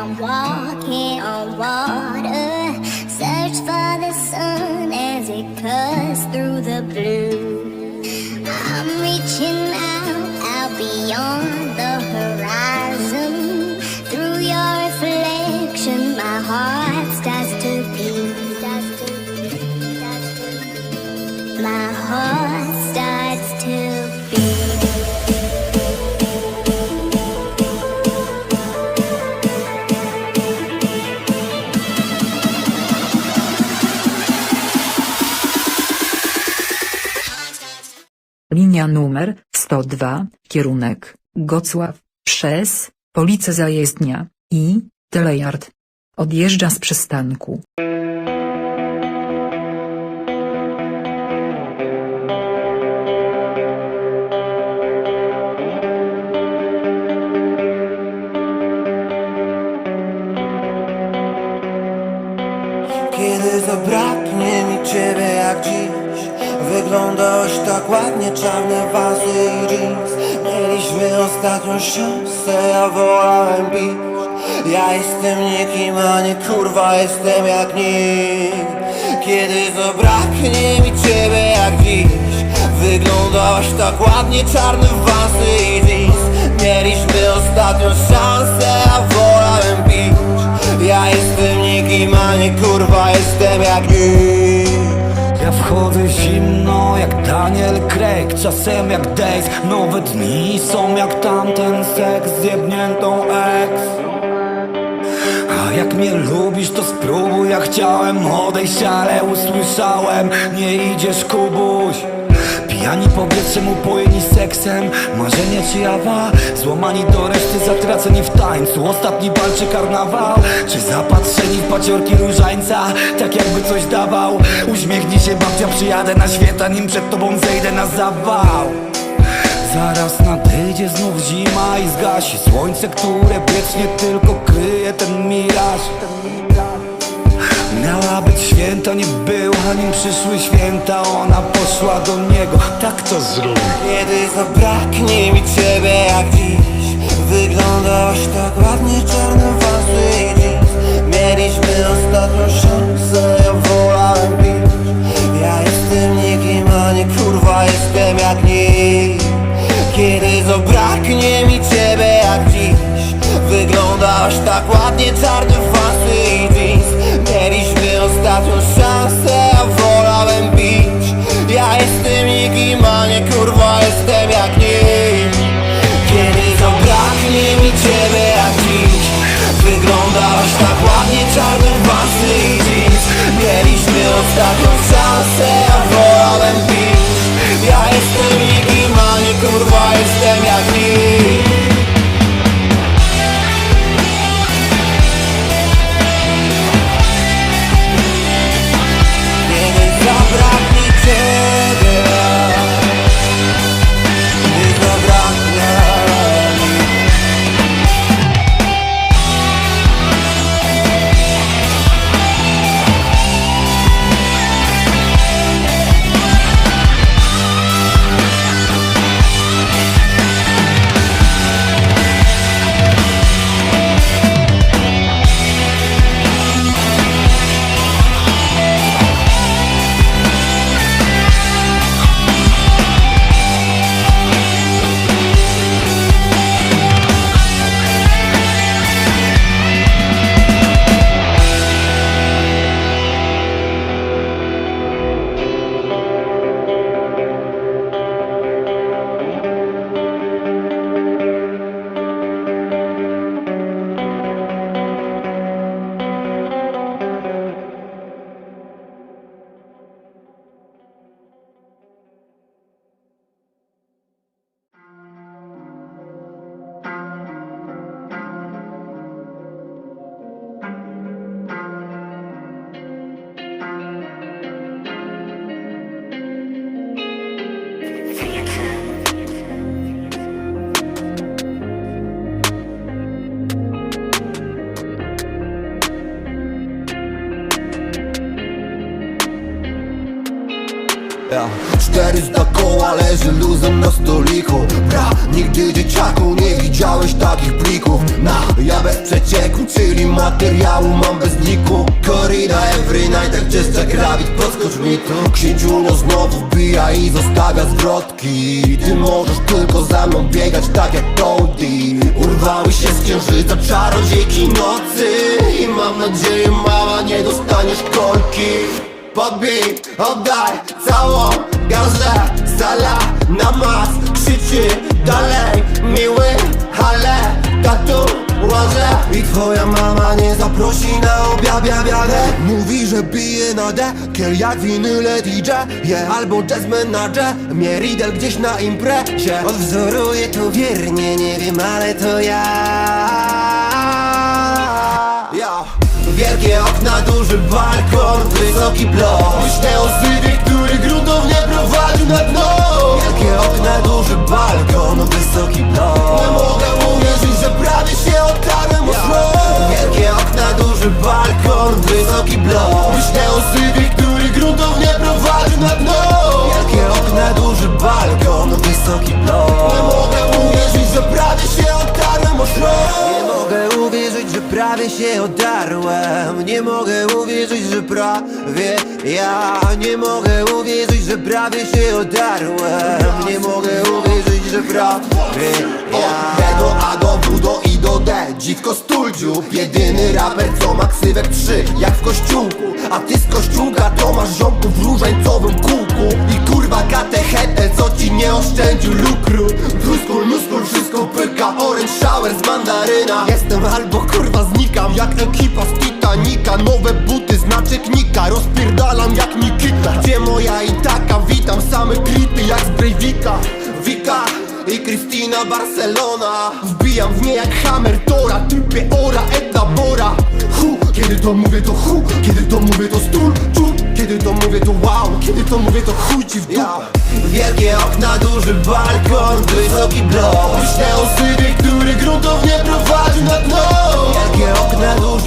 I'm walking on water. Search for the sun as it cuts through the blue. I'm reaching out, out beyond the horizon. Through your reflection, my heart starts to beat. My heart Linia numer 102, kierunek Gocław, przez Police Zajezdnia i Telejard. Odjeżdża z przystanku. Kiedy zabraknie mi ciebie jak dziś Wyglądałeś tak ładnie, czarne wazy i jeans. Mieliśmy ostatnią szansę, ja wołałem bić. Ja jestem nikim, a nie kurwa, jestem jak nikt. Kiedy zabraknie mi ciebie jak dziś Wyglądałaś tak ładnie, czarne wazy i jeans. Mieliśmy ostatnią szansę, ja wolałem bić. Ja jestem nikim, a nie kurwa, jestem jak nikt Ja wchodzę zimno jak Daniel Craig Czasem jak Days. Nowe dni są jak tamten seks z jebniętą ex a jak mnie lubisz to spróbuj Ja chciałem odejść, ale usłyszałem Nie idziesz Kubuś Pijani powietrzem, upojeni seksem. Marzenie czy jawa? Złamani do reszty, zatraceni w tańcu. Ostatni walczy karnawał. Czy zapatrzeni w paciorki różańca? Tak jakby coś dawał. Uśmiechnij się babcia, przyjadę na święta Nim przed tobą zejdę na zawał. Zaraz nadejdzie znów zima i zgasi Słońce, które wiecznie tylko kryje ten miraż święta, nie była, nim przyszły święta Ona poszła do niego, tak to zrób. Kiedy zabraknie mi ciebie jak dziś Wyglądałaś tak ładnie, czarne włosy i jeans. Mieliśmy ostatnią szansę, ja wolałem bić Ja jestem nikim, a nie kurwa, jestem jak nikt. Kiedy zabraknie mi ciebie jak dziś Wyglądałaś tak ładnie, czarne włosy i jeans. Mieliśmy ostatnią szansę, ja wolałem bić Ja jestem nikim, a nie kurwa, jestem Yeah. Cztery zda koła leży luzem na stoliku. Bra, nigdy dzieciaku nie widziałeś takich plików. Na, ja bez przecieku, czyli materiału mam bez liku Korida every night, jak czyszcza krawit, podskocz mi tu. Księciulo znowu bija i zostawia zwrotki. Ty możesz tylko za mną biegać tak jak Cody Urwały się z księżyca czarodziejki nocy. I mam nadzieję mała nie dostaniesz kolki. Podbij, oddaj całą garzę Sala na mas krzyczy dalej Miły, ale tatuaże I twoja mama nie zaprosi na objawiawiadę Mówi, że bije na dekiel jak winyle DJ yeah. Albo jazz menadżer, mnie Riddle gdzieś na imprezie Odwzoruję to wiernie, nie wiem, ale to ja ja. Okna, duży balkon, wysoki blok. Myślę o sywie, który gruntownie prowadził na dno. Wielkie okna, duży balkon, wysoki blok. Nie mogę uwierzyć, że prawie się otarłem o smok Wielkie okna, duży balkon, wysoki blok. Myślę o sywie, który gruntownie prowadził na dno. Wielkie okna, duży balkon, wysoki blok się odarłem. Nie mogę uwierzyć, że prawie ja. Nie mogę uwierzyć, że prawie się odarłem. Nie mogę uwierzyć, że prawie ja. Od D do A do W do I do D. Dziwko stuldziup Jedyny raper, co ma ksywek 3 Jak w kościółku. A ty z kościółka to masz ziomku w różańcowym kółku. I kurwa katechetę, co ci nie oszczędził lukru Shower z mandaryna. Jestem albo kurwa znikam Jak ekipa z Titanica. Nowe buty, znaczek Nika Rozpierdalam jak Nikita Gdzie moja i taka Witam same klipy jak z Breivika. Wika i Kristina Barcelona. Wbijam w nie jak Hammer Tora Typie ora, Edna Bora. Hu, kiedy to mówię to hu Kiedy to mówię to stul, czul Kiedy to mówię to wow to mówię to chuj ci w dupę. Wielkie okna, duży balkon, wysoki blok. Myślę o sywie, który gruntownie prowadzi na dno Wielkie okna, duży